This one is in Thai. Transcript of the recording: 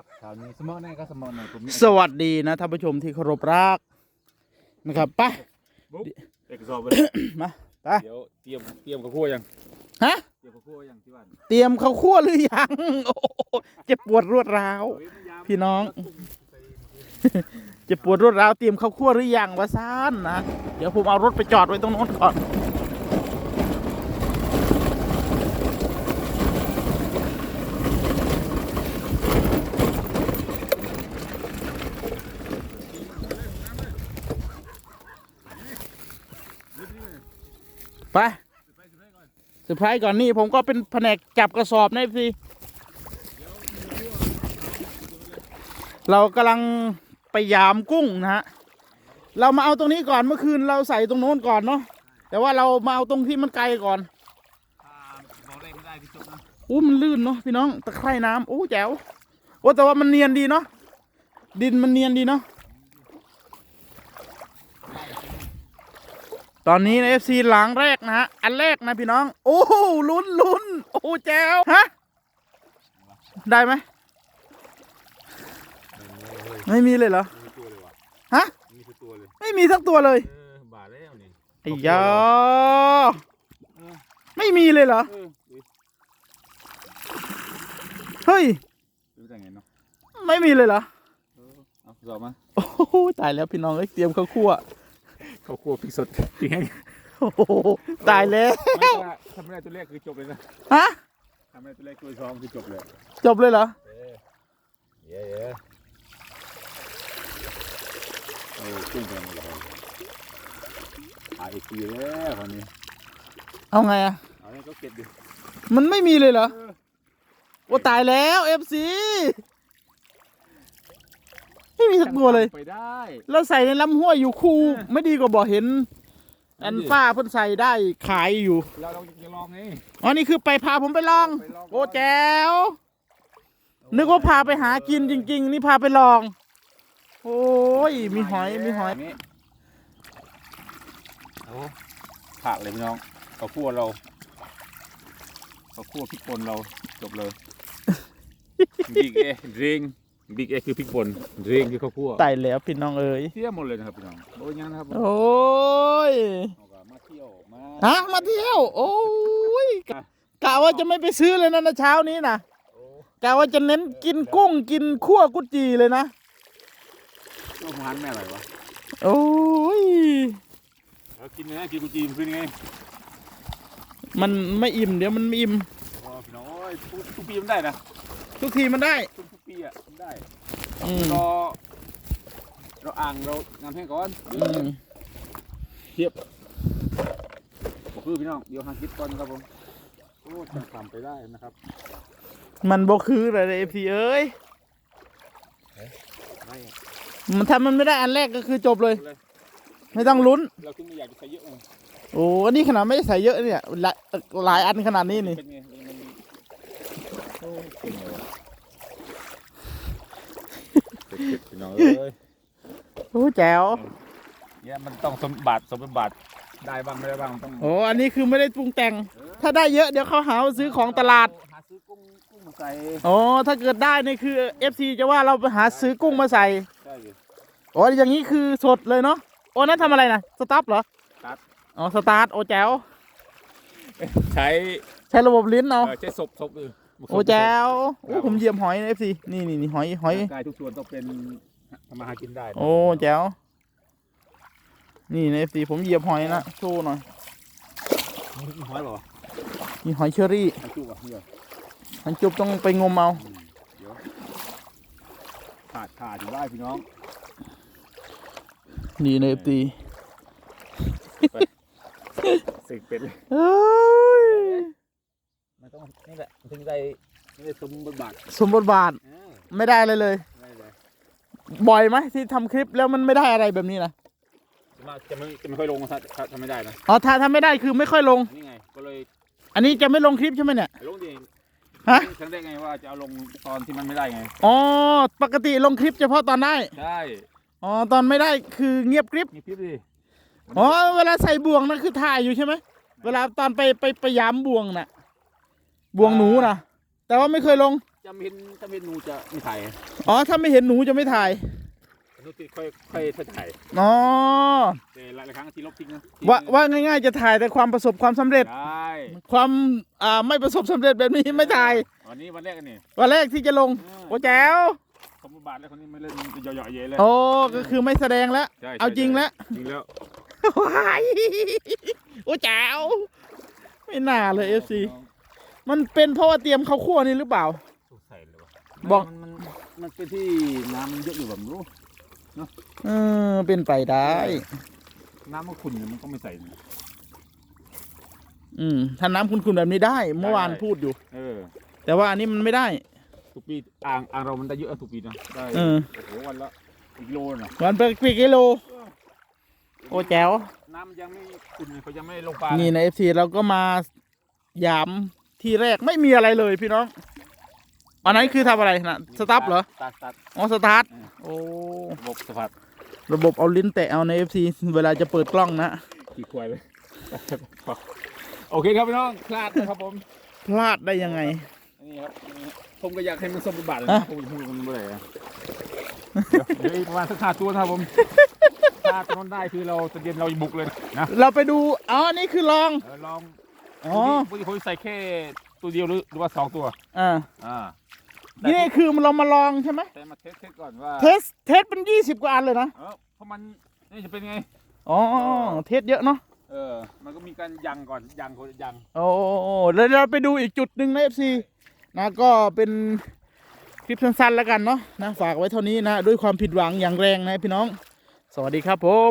ครับเช้านี้สมองแน่ก็สมองแน่ผมมีสวัสดีนะท่านผู้ชมที่เคารพรักนะครับไปบุ๊กเอกสอบไปมาไปเดี๋ยวเตรียมเตรียมข้าวคั่วยังฮะเตรียมข้าวคั่วยังที่บ้านเตรียมข้าวคั่วหรือยังโอ้โหเจ็บปวดรวดร้าวเฮ้ยมันยามพี่น้องเจ็บปวดรวดร้าวเตรียมข้าวคั่วหรือยังวะซานนะเดี๋ยวผมเอารถไปจอดไว้ตรงโน้นก่อน ไปเซอร์ไพรส์ก่อนนี่ผมก็เป็นแผนกจับกระสอบนะพี่เรากำลังไปยามกุ้งนะฮะ เรามาเอาตรงนี้ก่อนเมื่อคืนเราใส่ตรงโน้นก่อนเนาะ แต่ว่าเรามาเอาตรงที่มันไกลก่อนอ่าบอกได้ไม่ได้พี่จบนะอู้มันลื่นเนาะพี่น้องตะไคร่น้ำโอ้แจ๋วโอ้แต่ว่ามันเนียนดีเนาะ ดินมันเนียนดีเนาะ ตอนนี้ในเอฟซีหลังแรกนะฮะ อันแรกนะพี่น้อง โอ้โหลุ้นลุ้นโอ้แจ๋วฮะ ได้ไหม ไม่มีเลยเหรอ มีตัวเลยว่ะฮะ มีตัวเลย ไม่มีสักตัวเลยเออบาทแล้วนี่ไอ้ยาไม่มีเลยเหรอเออเฮ้ยเฮ้ยรู้ได้ไงเนาะ ไม่มีเลยเหรอ เออเอาสอบมา โอ้โหตายแล้วพี่น้องเอ้ยเตรียมข้าวคั่ว ข้าวคั่วพริกสดพริกแห้งโอ้โหตายแล้วไม่ว่าทำไม่ได้ตัวแรกคือจบเลยนะฮะทำไม่ได้ตัวแรกตัวสองคือจบเลยจบเลยเหรอเออเย้เย้โอ้กุ้งเป็นอะไรขายอีกทีแล้วคนนี้เอาไงอะเอาเนี่ยก็เก็บดิมันไม่มีเลยเหรอเออโอ้ตายแล้วเอฟซี ไม่มีสักตัวเลย ไปได้แล้วใส่ในลำห้วยอยู่คูไม่ดีกว่าบ่เห็น อันนั่นดิฝ้าเพิ่นใส่ได้ขายอยู่เราลองจะลองไงอ๋อนี่คือไปพาผมไปลองไปลอง โอ้แจ๋วนึกว่าพาไปหากินจริง ๆ นี่พาไปลอง โอ้ยมีหอยมีหอยนี่โอ้ขาดเลยพี่น้องข้าวคั่วเราข้าวคั่วพริกป่นเราจบเลยบิ๊กเอริง บิ๊กเอคือพริกป่นริงคือข้าวคั่วตายแล้วพี่น้องเอ๋ยเที่ยวหมดเลยนะครับพี่น้องโอ้ยยังนะครับโอ้ยเอาก็มาเที่ยวมาฮะมาเที่ยว โอ้ยกะกะว่าจะไม่ไปซื้อเลยนะนะเช้านี้นะโอ้กะว่าจะเน้นกินกุ้งกินขั่วกุจีเลยนะลูกพันแม่อะไรวะโอ้ยเรากินไงกินกุจีมขึ้นไงมันไม่อิ่มเดี๋ยวมันไม่อิ่มโอ้พี่น้องโอ้ยทุกทุกปีมันได้นะทุกทีมันได้ทุกทุ กปีอะมันได้ อืม รอ เราอ่างเรางานให้ก่อนอืมเทียบก็คือพี่น้อง เดี๋ยวหาคลิปก่อนนะครับผม โอ้จะทำไปได้นะครับมันบ่คืออะไรเอฟซีเอ้ย ไม่มันถ้ามันไม่ได้อันแรกก็คือจบเลยเลย ไม่ต้องลุ้น เราถึงไม่อยากจะใช้เยอะไงโอ้อันนี้ขนาดไม่ได้ใส่เยอะเนี่ยหลายหลายอันขนาดนี้นี่ เป็นไงมันโอ้เป็นไงวะเผ็ดๆพี่ น้องเอ้ยโอ้แจ๋วเนี่ยมันต้องสมบัติสมบัติได้บ้างไม่ได้บ้างต้องโอ้อันนี้คือไม่ได้ปรุงแต่ง ถ้าได้เยอะเดี๋ยวเขาหาว่าซื้อของตลาดหาซื้อกุ้งกุ้งมาใส่โอ้ถ้าเกิดได้นี่คือ FC จะว่าเราไปหาซื้อกุ้งมาใส่ใช่เลยโอ้อย่างนี้คือสดเลยเนาะโอ้นั่นทำอะไรนะสตาร์ทเหรอสตาร์ทอ๋อสตาร์ทโอ้แจ๋วใช้ใช้ระบบลิ้นเอาเอ่อใช้ศพศพเออโอ้แจ๋วโอ้ผมเหยียบหอยนะ FC นี่นี่นี่หอยหอยร่างกายทุกส่วนต้องเป็น ทำมาหากินได้ โอ้แจ๋ว นี่ใน FC ผมเหยียบหอยนะโชว์หน่อยมีหอยเปล่าวะมีหอยเชอรี่หอยจุกอะเนี่ยมันจุบต้องไปงมเอาอืมเดี๋ยวขาดขาดอยู่ได้พี่น้อง นี่ใน FC เสกเป็ดเลยเอ้ยมันต้องนี่แหละมันถึงได้ไม่ได้สมบทบาท สมบทบาทเออไม่ได้เลยเลยไม่ได้ บ่อยไหมที่ทำคลิปแล้วมันไม่ได้อะไรแบบนี้นะจะมาจะไม่จะไม่ค่อยลงถ้าถ้าทำไม่ได้นะอ๋อถ้าทำไม่ได้คือไม่ค่อยลงนี่ไงก็เลยอันนี้จะไม่ลงคลิปใช่ไหมเนี่ยลงดิฮะครั้งแรกไงว่าจะเอาลงตอนที่มันไม่ได้ไงอ๋อปกติลงคลิปเฉพาะตอนได้ใช่อ๋อตอนไม่ได้คือเงียบคลิปมีคลิปดิอ๋อเวลาใส่บ่วงนั่นคือถ่ายอยู่ใช่ไหมเวลาตอนไปไปไปยามบ่วงน่ะบ่วงหนูน่ะแต่ว่าไม่เคยลง จะไม่เห็นจะไม่เห็นหนูจะไม่ถ่ายอ๋อถ้าไม่เห็นหนูจะไม่ถ่ายหนูติดค่อยค่อยถ่ายอ๋อแต่หลายๆครั้งที่ลบทิ้งนะว่าว่าง่าย ๆ จะถ่ายแต่ความประสบความสำเร็จได้ความอ่าไม่ประสบสำเร็จแบบนี้ไม่ถ่ายวันนี้วันแรกกันนี่วันแรกที่จะลงโอ้แจ๋วสมบาทแล้วคนนี้ไม่เล่นเยาะๆเยอะเลยโอ้ก็คือไม่แสดงแล้วใช่ใช่เอาจริงแล้วจริงแล้วว้ายโอ้แจ๋วไม่น่าเลยเอฟซีมันเป็นเพราะว่าเตรียมข้าวคั่วนี่หรือเปล่า บอก มันมันมันเป็นที่น้ำมันเยอะอยู่แบบนู้ เออเป็นไปได้ น้ำมันขุ่นเนี่ยมันก็ไม่ใส่ อืมถ้าน้ำคุณๆแบบนี้ได้ เมื่อวานได้ พูดอยู่ เออ แต่ว่าอันนี้มันไม่ได้ ทุกปีอ่างอ่างเรามันได้เยอะทุกปีนะได้เออ โอ้โหวันละอีกโลน่ะวันไปกี่กิโล โอ้แจ๋ว น้ำมันยังไม่ขุ่นเลยเขายังไม่ลงปลานี่นี่ในเอฟซีเราก็มายามที่แรกไม่มีอะไรเลยพี่น้อง อันนั้นคือทำอะไรนะสตาร์ทเหรอสตาร์ทสตาร์ทอ๋อสตาร์ทเออโอ้ระบบสตาร์ทระบบเอาลิ้นแตะเอาในเอฟซีเวลาจะเปิดกล้องนะขี่ควายเลยโอเคครับพี่น้องพลาดนะครับผมพลาดได้ยังไงนี่ครับนี่ผมก็อยากให้มันสมบูรณ์บาทเลยฮะนะผมจะพูดมันเมื่อไหร่อะเดี๋ยวเดี๋ยวอีกประมาณสักห้าตัวนะครับผมถ้าตัวนั้นได้คือเราจะเดียนเราบุกเลยนะเราไปดูอ๋อนี่คือลองเออลองอ๋อปกติผมใส่แค่ ตัวเดียวหรือหรือว่าสองตัว อ่าอ่านี่คือเรามาลองใช่ไหมแต่มาเทสเทสก่อนว่าเทสเทสเป็นยี่สิบกว่าอันเลยนะเออเพราะมันนี่จะเป็นไง อ๋อเทสเยอะเนาะเออ มันก็มีการยังก่อนยังคนยังโอ้แล้วเราไปดูอีกจุดหนึ่งในเอฟซีนะก็เป็นคลิปสั้นๆแล้วกันเนาะนะฝากไว้เท่านี้นะด้วยความผิดหวังอย่างแรงนะพี่น้อง สวัสดีครับผม